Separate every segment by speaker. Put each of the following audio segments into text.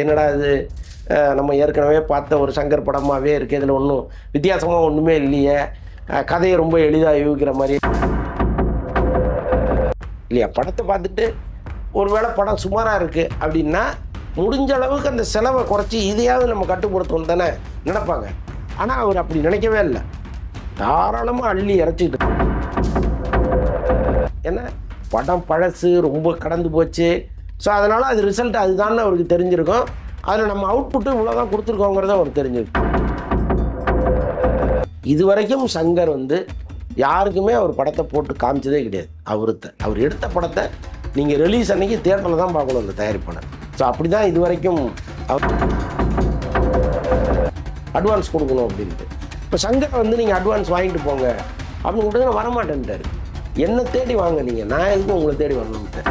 Speaker 1: என்னடா இது? நம்ம ஏற்கனவே பார்த்த ஒரு சங்கர் படமாகவே இருக்குது இதில் ஒன்றும் வித்தியாசமாக ஒன்றுமே இல்லையே. கதையை ரொம்ப எளிதாக யூகிக்கிற மாதிரி. இல்லையா? படத்தை பார்த்துட்டு ஒருவேளை படம் சுமாராக இருக்குது அப்படின்னா முடிஞ்ச அளவுக்கு அந்த செலவை குறைச்சி இதையாவது நம்ம கட்டுப்படுத்தணும் தானே? நினைப்பாங்க. ஆனால் அவர் அப்படி நினைக்கவே இல்லை. தாராளமாக அள்ளி இறச்சிக்கிட்டு ஏன்னா படம் பழசு ரொம்ப கடந்து போச்சு. ஸோ அதனால் அது ரிசல்ட் அதுதான் அவருக்கு தெரிஞ்சிருக்கும். அதில் நம்ம அவுட்புட்டு இவ்வளோ தான் கொடுத்துருக்கோங்கிறத அவருக்கு தெரிஞ்சிருக்கும். இது வரைக்கும் சங்கர் வந்து யாருக்குமே அவர் படத்தை போட்டு காமிச்சதே கிடையாது. அவருத்த அவர் எடுத்த படத்தை நீங்கள் ரிலீஸ் அன்னைக்கு தேட்டரில் தான் பார்க்கணும் அந்த தயாரிப்பாளர் ஸோ அப்படி தான் இது வரைக்கும் அவர் அட்வான்ஸ் கொடுக்கணும் அப்படின்ட்டு. இப்போ சங்கர் வந்து நீங்கள் அட்வான்ஸ் வாங்கிட்டு போங்க அப்படின்னு கூட நான் வரமாட்டேன்ட்டாரு. என்னை தேடி வாங்க நீங்கள் நான் எதுக்கும் உங்களை தேடி வரணும்ட்டு?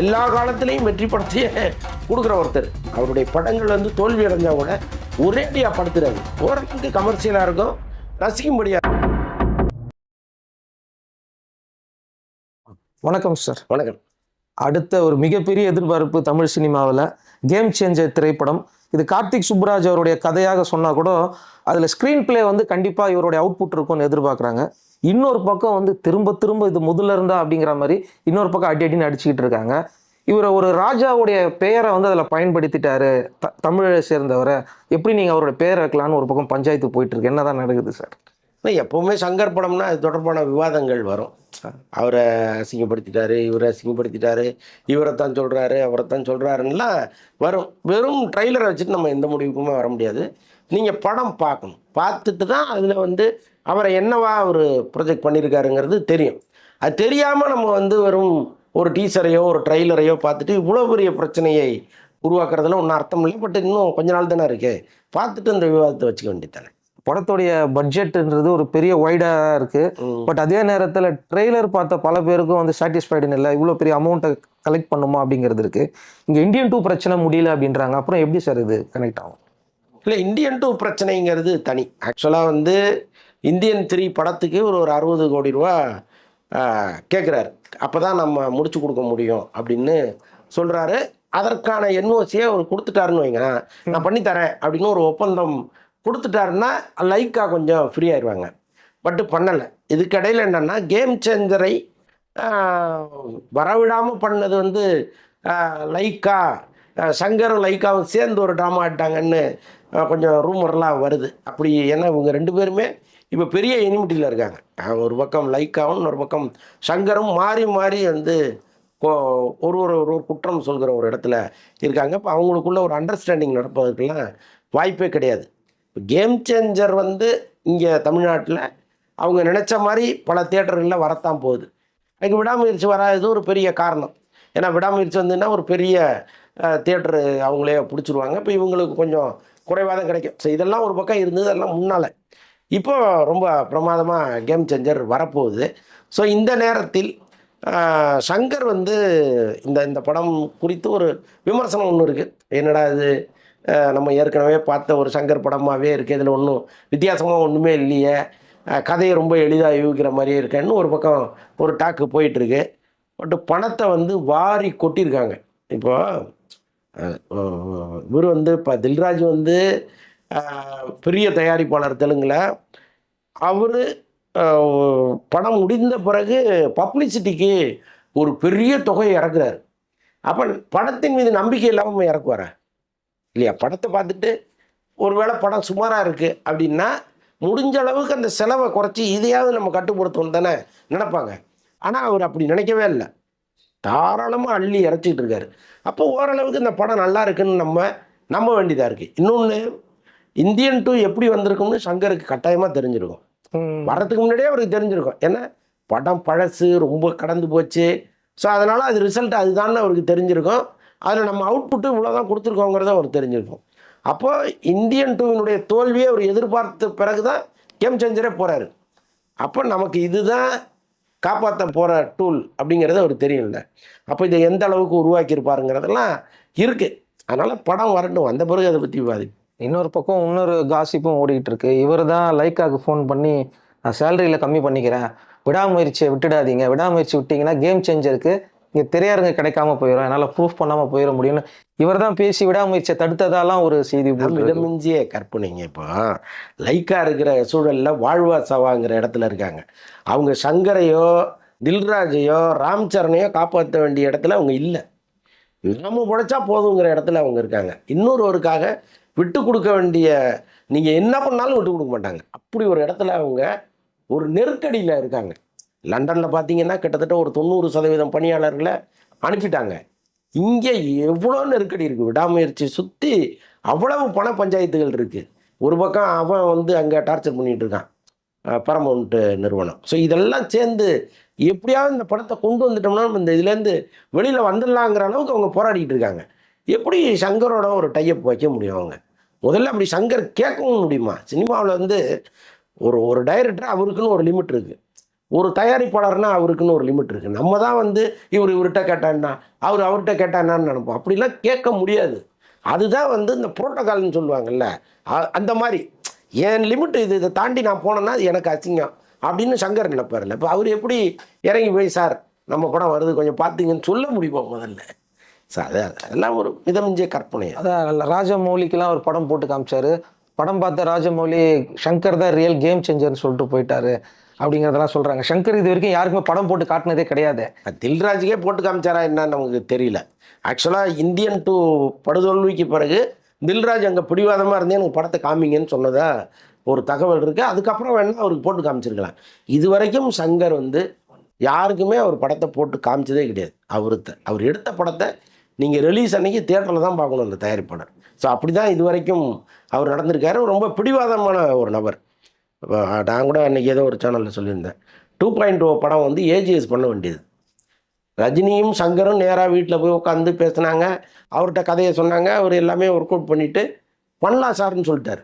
Speaker 1: எல்லா காலத்திலையும் வெற்றி படத்தையே கொடுக்குற ஒருத்தர். அவருடைய படங்கள் வந்து தோல்வி அடைஞ்சா கூட ஒரேடியாக படுத்துறாரு. ஓரளவுக்கு கமர்ஷியலாக இருக்கும். ரசிக்கும்படியா
Speaker 2: வணக்கம் சார்
Speaker 1: வணக்கம்.
Speaker 2: அடுத்த ஒரு மிகப்பெரிய எதிர்பார்ப்பு தமிழ் சினிமாவில் கேம் சேஞ்சர் திரைப்படம். இது கார்த்திக் சுப்புராஜ் அவருடைய கதையாக சொன்னால் கூட அதில் ஸ்க்ரீன் பிளே வந்து கண்டிப்பாக இவருடைய அவுட்புட் இருக்கும்னு எதிர்பார்க்குறாங்க. இன்னொரு பக்கம் வந்து திரும்ப திரும்ப இது முதல்ல இருந்தா அப்படிங்கிற மாதிரி இன்னொரு பக்கம் அடி அடின்னு அடிச்சுக்கிட்டு இருக்காங்க. இவரை ஒரு ராஜாவுடைய பெயரை வந்து அதில் பயன்படுத்திட்டாரு த தமிழை சேர்ந்தவரை. எப்படி நீங்கள் அவருடைய பெயரை வைக்கலான்னு ஒரு பக்கம் பஞ்சாயத்து போயிட்டு இருக்கு என்னதான் நடக்குது சார்?
Speaker 1: இல்லை எப்போவுமே சங்கர் படம்னா அது தொடர்பான விவாதங்கள் வரும். அவரை அசிங்கப்படுத்திட்டாரு இவரை அசிங்கப்படுத்திட்டாரு இவரை தான் சொல்கிறாரு அவரை தான் சொல்கிறாருன்னெலாம் வரும். வெறும் ட்ரைலரை வச்சுட்டு நம்ம எந்த முடிவுக்குமே வர முடியாது. நீங்கள் படம் பார்க்கணும். பார்த்துட்டு தான் அதில் வந்து அவரை என்னவா அவர் ப்ரொஜெக்ட் பண்ணியிருக்காருங்கிறது தெரியும். அது தெரியாமல் நம்ம வந்து வெறும் ஒரு டீசரையோ ஒரு ட்ரைலரையோ பார்த்துட்டு இவ்வளோ பெரிய பிரச்சனையை உருவாக்குறதுல ஒன்றும் அர்த்தம் இல்லை. பட் இன்னும் கொஞ்ச நாள் தானே இருக்கு. பார்த்துட்டு இந்த விவாதத்தை வச்சுக்க வேண்டியதானே
Speaker 2: படத்துடைய பட்ஜெட்ன்றது ஒரு பெரிய வைடாக இருக்குது. பட் அதே நேரத்தில் ட்ரெய்லர் பார்த்த பல பேருக்கும் வந்து சாட்டிஸ்ஃபைடுன்னு இல்லை. இவ்வளோ பெரிய அமௌண்ட்டை கலெக்ட் பண்ணுமா அப்படிங்கிறது இருக்குது இங்கே இந்தியன் டூ பிரச்சனை முடியல அப்படின்றாங்க. அப்புறம் எப்படி சார் இது கனெக்ட் ஆகும்?
Speaker 1: இல்லை இந்தியன் டூ பிரச்சனைங்கிறது தனி. ஆக்சுவலாக வந்து இந்தியன் த்ரீ படத்துக்கு ஒரு ஒரு அறுபது கோடி ரூபா கேட்குறாரு அப்போ தான் நம்ம முடிச்சு கொடுக்க முடியும் அப்படின்னு சொல்கிறாரு அதற்கான என்ஓசியை அவர் கொடுத்துட்டாருன்னு வைங்களேன் நான் பண்ணித்தரேன் அப்படின்னு ஒரு ஒப்பந்தம் கொடுத்துட்டாருன்னா லைக்கா கொஞ்சம் ஃப்ரீ ஆயிடுவாங்க பட்டு பண்ணலை. இதுக்கடையில் என்னென்னா கேம் சேஞ்சரை வரவிடாமல் பண்ணது வந்து லைக்கா சங்கரும் லைக்காவும் சேர்ந்து ஒரு ட்ராமா ஆட்டாங்கன்னு கொஞ்சம் ரூமர்லாம் வருது. அப்படி ஏன்னா இவங்க ரெண்டு பேருமே இப்போ பெரிய எனிமிட்டியில் இருக்காங்க. ஒரு பக்கம் லைக்காவும் ஒரு பக்கம் சங்கரும் மாறி மாறி வந்து ஒரு ஒரு ஒரு குற்றம் சொல்கிற ஒரு இடத்துல இருக்காங்க. இப்போ அவங்களுக்குள்ள ஒரு அண்டர்ஸ்டாண்டிங் நடப்பதற்கெல்லாம் வாய்ப்பே கிடையாது. கேம் சேஞ்சர் வந்து இங்கே தமிழ்நாட்டில் அவங்க நினச்ச மாதிரி பல தேட்டர்களில் வரத்தான் போகுது. அதுக்கு விடாமுயற்சி வராதது ஒரு பெரிய காரணம். ஏன்னா விடாமுயற்சி வந்துன்னா ஒரு பெரிய தேட்டரு அவங்களே பிடிச்சிருவாங்க. இப்போ இவங்களுக்கு கொஞ்சம் குறைவாக தான் கிடைக்கும். ஸோ இதெல்லாம் ஒரு பக்கம் இருந்தது அதெல்லாம் முன்னால். இப்போ ரொம்ப பிரமாதமாக கேம் சேஞ்சர் வரப்போகுது. ஸோ இந்த நேரத்தில் சங்கர் வந்து இந்த இந்த படம் குறித்து ஒரு விமர்சனம் ஒன்று இருக்குது என்னடா இது? நம்ம ஏற்கனவே பார்த்த ஒரு சங்கர் படமாகவே இருக்குது இதில் ஒன்றும் வித்தியாசமாக ஒன்றுமே இல்லையே. கதையை ரொம்ப எளிதாக யூகிக்கிற மாதிரியே இருக்கேன்னு ஒரு பக்கம் ஒரு டாக்கு போயிட்டுருக்கு பட் பணத்தை வந்து வாரி கொட்டியிருக்காங்க. இப்போ இவர் வந்து இப்போ தில்ராஜ் வந்து பெரிய தயாரிப்பாளர் தெலுங்கில். அவர் படம் முடிந்த பிறகு பப்ளிசிட்டிக்கு ஒரு பெரிய தொகையை இறக்குறாரு. அப்போ படத்தின் மீது நம்பிக்கை இல்லாமல் இறக்குவார? இல்லையா? படத்தை பார்த்துட்டு ஒருவேளை படம் சுமாராக இருக்குது அப்படின்னா முடிஞ்ச அளவுக்கு அந்த செலவை குறைச்சி இதையாவது நம்ம கட்டுப்படுத்தணும் தானே நினைப்பாங்க. ஆனால் அவர் அப்படி நினைக்கவே இல்லை. தாராளமாக அள்ளி இறச்சிக்கிட்டு இருக்காரு. அப்போ ஓரளவுக்கு இந்த படம் நல்லா இருக்குன்னு நம்ம நம்ப வேண்டியதாக இருக்குது இன்னொன்று இந்தியன் டூ எப்படி வந்திருக்கும்னு சங்கருக்கு கட்டாயமாக தெரிஞ்சிருக்கும். வர்றதுக்கு முன்னாடியே அவருக்கு தெரிஞ்சிருக்கும். ஏன்னா படம் பழசு ரொம்ப கடந்து போச்சு. ஸோ அதனால் அது ரிசல்ட் அதுதான் அவருக்கு தெரிஞ்சிருக்கும். அதில் நம்ம அவுட்புட்டு இவ்வளோ தான் கொடுத்துருக்கோங்கிறத அவருக்கு தெரிஞ்சிருக்கும். அப்போ இந்தியன் டூவினுடைய தோல்வியை அவர் எதிர்பார்த்த பிறகு தான் கேம் சேஞ்சரே போகிறாரு அப்போ நமக்கு இதுதான் காப்பாற்ற போகிற டூல் அப்படிங்கிறது அவர் தெரியல. அப்போ இதை எந்த அளவுக்கு உருவாக்கியிருப்பாருங்கிறதெல்லாம் இருக்குது அதனால் படம் வரட்டும். வந்த பிறகு அதை பற்றி விவாதி
Speaker 2: இன்னொரு பக்கம் இன்னொரு காசிப்பும் ஓடிக்கிட்டு இருக்கு இவர் தான் லைக்காவுக்கு ஃபோன் பண்ணி நான் சேலரியில் கம்மி பண்ணிக்கிறேன். விடாமுயற்சியை விட்டுடாதீங்க. விடாமுயற்சி விட்டிங்கன்னா கேம் சேஞ்சருக்கு இங்கே திரையரங்கு கிடைக்காம போயிடும் என்னால் ப்ரூஃப் பண்ணாமல் போயிட முடியும்னு இவர் தான் பேசி விடாமுயற்சியை தடுத்ததாலாம் ஒரு செய்தி
Speaker 1: நம்ம. இடமிஞ்சிய கற்பனைங்க இப்போ. லைக்கா இருக்கிற சூழல்ல வாழ்வா சவாங்கிற இடத்துல இருக்காங்க. அவங்க சங்கரையோ தில்ராஜையோ ராம் சரணையோ காப்பாற்ற வேண்டிய இடத்துல அவங்க இல்லை. நாம உழைச்சா போதுங்கிற இடத்துல அவங்க இருக்காங்க. இன்னொருவருக்காக விட்டு கொடுக்க வேண்டிய நீங்க என்ன பண்ணாலும் விட்டு கொடுக்க மாட்டாங்க. அப்படி ஒரு இடத்துல அவங்க ஒரு நெருக்கடியில் இருக்காங்க. லண்டனில் பார்த்தீங்கன்னா கிட்டத்தட்ட ஒரு தொண்ணூறு சதவீதம் பணியாளர்களை அனுப்பிட்டாங்க. இங்கே எவ்வளோ நெருக்கடி இருக்குது விடாமுயற்சி சுற்றி அவ்வளவு பண பஞ்சாயத்துகள் இருக்குது ஒரு பக்கம் அவன் வந்து அங்கே டார்ச்சர் பண்ணிகிட்டு இருக்கான். பரமௌண்ட் நிறுவனம். ஸோ இதெல்லாம் சேர்ந்து எப்படியாவது இந்த படத்தை கொண்டு வந்துட்டோம்னா நம்ம இந்த இதுலேருந்து வெளியில் வந்துடலாங்கிற அளவுக்கு அவங்க போராடிக்கிட்டு இருக்காங்க. எப்படி சங்கரோட ஒரு டைப் வைக்க முடியும் அவங்க? முதல்ல அப்படி சங்கர் கேட்கவும் முடியுமா? சினிமாவில் வந்து ஒரு ஒரு டைரக்டர் அவருக்குன்னு ஒரு லிமிட் இருக்குது ஒரு தயாரிப்பாளர்னா அவருக்குன்னு ஒரு லிமிட் இருக்குது நம்ம தான் வந்து இவர் இவர்கிட்ட கேட்டான்னா அவர் அவர்கிட்ட கேட்டான்னான்னு நினைப்போம். அப்படிலாம் கேட்க முடியாது. அதுதான் வந்து இந்த புரோட்டோகால்னு சொல்லுவாங்கல்ல. அந்த மாதிரி. என் லிமிட் இது இதை தாண்டி நான் போனேன்னா அது எனக்கு அசிங்கம் அப்படின்னு சங்கர் நினைப்பார்ல இப்போ அவர் எப்படி இறங்கி போய் சார் நம்ம படம் வருது கொஞ்சம் பார்த்தீங்கன்னு சொல்ல முடியுமா முதல்ல? சார் அது அதெல்லாம் ஒரு மிதமிஞ்சிய கற்பனை
Speaker 2: அதான் ராஜமௌலிக்கெல்லாம் ஒரு படம் போட்டு காமிச்சாரு. படம் பார்த்த ராஜமௌலி சங்கர் தான் ரியல் கேம் சேஞ்சர்னு சொல்லிட்டு போயிட்டாரு. அப்படிங்கிறதெல்லாம் சொல்கிறாங்க சங்கர் இது வரைக்கும் யாருக்குமே படம் போட்டு காட்டினதே கிடையாது.
Speaker 1: தில்ராஜுக்கே போட்டு காமிச்சாரா என்னன்னு நமக்கு தெரியல. ஆக்சுவலாக இந்தியன் டூ படுதோல்விக்கு பிறகு தில்ராஜ் அங்கே பிடிவாதமாக இருந்தே எனக்கு படத்தை காமிங்கன்னு சொன்னதா ஒரு தகவல் இருக்குது அதுக்கப்புறம் வேணால் அவருக்கு போட்டு காமிச்சிருக்கலாம். இது வரைக்கும் சங்கர் வந்து யாருக்குமே அவர் படத்தை போட்டு காமிச்சதே கிடையாது. அவர் அவர் எடுத்த படத்தை நீங்கள் ரிலீஸ் அன்னைக்கு தேட்டரில் தான் பார்க்கணும் அந்த தயாரிப்பாளர். ஸோ அப்படி தான் இது வரைக்கும் அவர் நடந்திருக்காரு. ரொம்ப பிடிவாதமான ஒரு நபர். நான் கூட அன்றைக்கி ஏதோ ஒரு சேனலில் சொல்லியிருந்தேன். டூ பாயிண்ட் ஓ படம் வந்து ஏஜிஎஸ் பண்ண வேண்டியது. ரஜினியும் சங்கரும் நேராக வீட்டில் போய் உட்காந்து பேசுனாங்க. அவர்கிட்ட கதையை சொன்னாங்க. அவர் எல்லாமே ஒர்க் அவுட் பண்ணிவிட்டு பண்ணலாம் சார்னு சொல்லிட்டார்.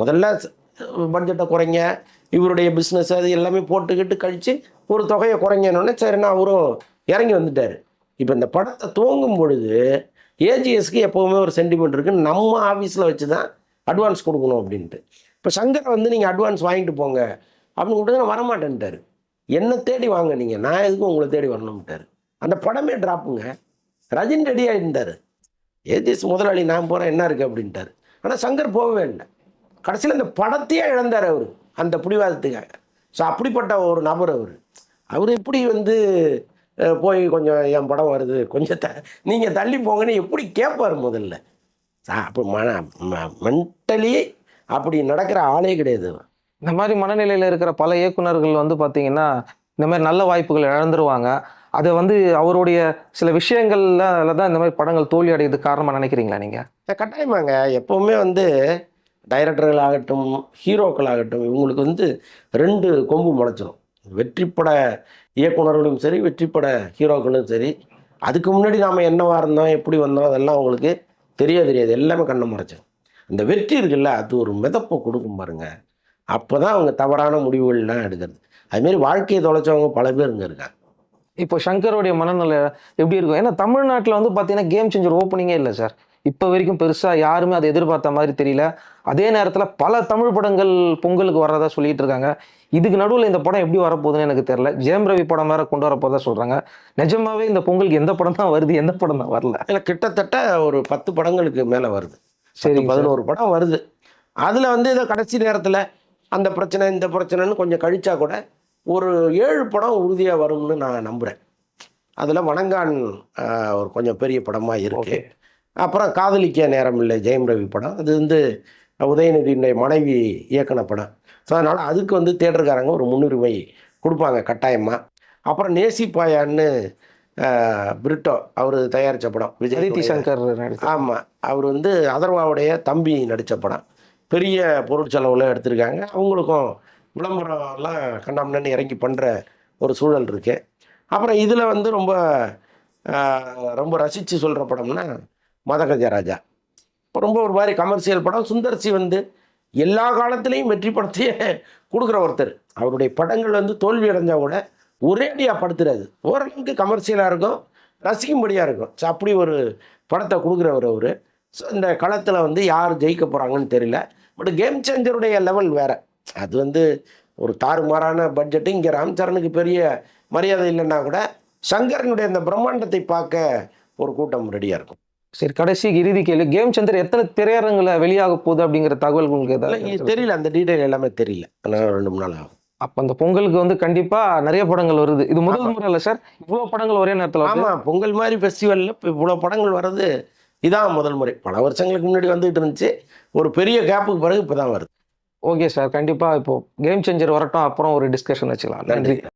Speaker 1: முதல்ல பட்ஜெட்டை குறைங்க. இவருடைய பிஸ்னஸ் அது எல்லாமே போட்டுக்கிட்டு கழித்து ஒரு தொகையை குறைங்கன்னொடனே சரிண்ணா அவரும் இறங்கி வந்துட்டார். இப்போ இந்த படத்தை துவங்கும் பொழுது ஏஜிஎஸ்க்கு எப்போவுமே ஒரு சென்டிமெண்ட் இருக்குது நம்ம ஆஃபீஸில் வச்சு தான் அட்வான்ஸ் கொடுக்கணும் அப்படின்ட்டு. இப்போ சங்கரை வந்து நீங்கள் அட்வான்ஸ் வாங்கிட்டு போங்க. அப்படின்னு கூப்பிட்டு நான் வரமாட்டேன்ட்டார். என்னை தேடி வாங்க நீங்கள் நான் எதுக்கும் உங்களை தேடி வரணும்ட்டார். அந்த படமே ட்ராப்புங்க ரஜினி ரெடியாக இருந்தார் ஏஜிஎஸ் முதலாளி நான் போகிறேன் என்ன இருக்குது அப்படின்ட்டார். ஆனால் சங்கர் போகவே இல்லை. கடைசியில் அந்த படத்தையே இழந்தார் அவர் அந்த பிடிவாதத்துக்காக. ஸோ அப்படிப்பட்ட ஒரு நபர் அவர். அவர் எப்படி வந்து போய் கொஞ்சம் என் படம் வருது? கொஞ்சம் த நீங்கள் தள்ளி போங்கன்னு எப்படி கேட்பார் முதல்ல? சா- அப்போ மன மென்டலி அப்படி நடக்கிற ஆளே கிடையாது.
Speaker 2: இந்த மாதிரி மனநிலையில் இருக்கிற பல இயக்குனர்கள் வந்து பார்த்தீங்கன்னா இந்த மாதிரி நல்ல வாய்ப்புகள் இழந்துருவாங்க. அது வந்து அவருடைய சில விஷயங்கள்ல தான் இந்த மாதிரி படங்கள் தோல்வி அடைகிறதுக்கு காரணமாக நினைக்கிறீங்களா நீங்கள்
Speaker 1: கட்டாயமாங்க. எப்போவுமே வந்து டைரக்டர்கள் ஆகட்டும் ஹீரோக்கள் ஆகட்டும் இவங்களுக்கு வந்து ரெண்டு கொம்பு முளைச்சிரும். வெற்றிப்பட இயக்குனர்களும் சரி வெற்றிப்பட ஹீரோக்களும் சரி. அதுக்கு முன்னாடி நாம் என்னவா இருந்தோம் எப்படி வந்தோம் அதெல்லாம் அவங்களுக்கு தெரிய தெரியாது. எல்லாமே கண்ணை மறைச்சிடும் அந்த வெற்றி இருக்குல்ல அது ஒரு மிதப்பை கொடுக்கும் பாருங்க. அப்போ தான் அவங்க தவறான முடிவுகள்லாம் எடுக்கிறது. அதுமாரி வாழ்க்கையை தொலைச்சவங்க பல பேர் இங்கே இருக்காங்க
Speaker 2: இப்போ சங்கருடைய மனநிலை எப்படி இருக்கும்? ஏன்னா தமிழ்நாட்டில் வந்து பார்த்தீங்கன்னா கேம் சேஞ்சர் ஓப்பனிங்கே இல்லை சார் இப்போ வரைக்கும் பெருசாக யாருமே அதை எதிர்பார்த்த மாதிரி தெரியல. அதே நேரத்தில் பல தமிழ் படங்கள் பொங்கலுக்கு வர்றதா சொல்லிட்டு இருக்காங்க. இதுக்கு நடுவில் இந்த படம் எப்படி வரப்போகுதுன்னு எனக்கு தெரியல. ஜெயம் ரவி படம் வேற கொண்டு வரப்போதா சொல்கிறாங்க நிஜமாவே இந்த பொங்கலுக்கு எந்த படம் தான் வருது? எந்த படம் தான் வரல?
Speaker 1: இல்லை கிட்டத்தட்ட ஒரு பத்து படங்களுக்கு மேலே வருது. சரி. பதினோரு படம் வருது. அதில் வந்து இதை கடைசி நேரத்தில் அந்த பிரச்சனை இந்த பிரச்சனைன்னு கொஞ்சம் கழிச்சா கூட ஒரு ஏழு படம் உறுதியாக வரும்னு நான் நம்புகிறேன் அதில் வணங்கான் ஒரு கொஞ்சம் பெரிய படமாக இருக்கு. அப்புறம் காதலிக்க நேரம் இல்லை ஜெயம் ரவி படம். அது வந்து உதயநிதியினுடைய மனைவி இயக்குன படம். ஸோ அதனால் அதுக்கு வந்து தேட்டருக்காரங்க ஒரு முன்னுரிமை கொடுப்பாங்க கட்டாயமாக அப்புறம் நேசிப்பாயான்னு பிரிட்டோ அவர் தயாரித்த படம். விஜய்
Speaker 2: சங்கர் நடித்த
Speaker 1: ஆமாம் அவர் வந்து அதர்வாவுடைய தம்பி நடித்த படம். பெரிய பொருட்செலவில் எடுத்திருக்காங்க. அவங்களுக்கும் விளம்பரம்லாம் கண்ணாமண்ணு இறங்கி பண்ணுற ஒரு சூழல் இருக்கு. அப்புறம் இதில் வந்து ரொம்ப ரொம்ப ரசித்து சொல்கிற படம்னா மதகஜராஜா இப்போ ரொம்ப ஒரு மாதிரி கமர்ஷியல் படம். சுந்தர்சி வந்து எல்லா காலத்துலேயும் வெற்றி படத்தையே கொடுக்குற ஒருத்தர். அவருடைய படங்கள் வந்து தோல்வி அடைஞ்சா கூட ஒரேடியாக படுத்துறாது ஓரளவுக்கு கமர்ஷியலாக இருக்கும் ரசிக்கும்படியாக இருக்கும். ஸோ அப்படி ஒரு படத்தை கொடுக்குறவர் அவர். ஸோ இந்த களத்தில் வந்து யார் ஜெயிக்க போகிறாங்கன்னு தெரியல. பட் கேம் சேஞ்சருடைய லெவல் வேறு. அது வந்து ஒரு தாறுமாறான பட்ஜெட்டு இங்கே ராம்சரனுக்கு பெரிய மரியாதை இல்லைன்னா கூட சங்கரனுடைய அந்த பிரம்மாண்டத்தை பார்க்க ஒரு கூட்டம் ரெடியாக இருக்கும்.
Speaker 2: சரி கடைசி இறுதி கேள்வி. கேம் சந்தர் எத்தனை திரையரங்குல வெளியாக போகுது அப்படிங்கிற தகவல் உங்களுக்கு
Speaker 1: தெரியல. அந்த டீட்டெயில் எல்லாமே தெரியல. ரெண்டு மூணு நாள் ஆகும்.
Speaker 2: அப்ப அந்த பொங்கலுக்கு வந்து கண்டிப்பா நிறைய படங்கள் வருது. இது முதல் முறை இல்ல சார்? இவ்வளவு படங்கள் ஒரே நேரத்துல
Speaker 1: ஆமாம் பொங்கல் மாதிரி ஃபெஸ்டிவலில் இப்போ இவ்வளோ படங்கள் வர்றது இதான் முதல் முறை. பல வருஷங்களுக்கு முன்னாடி வந்துட்டு இருந்துச்சு. ஒரு பெரிய கேப்புக்கு பிறகு இப்போ தான் வருது.
Speaker 2: Okay sir. கண்டிப்பா இப்போ கேம் சேஞ்சர் வரட்டும். அப்புறம் ஒரு டிஸ்கஷன் வச்சுக்கலாம்.
Speaker 1: நன்றி.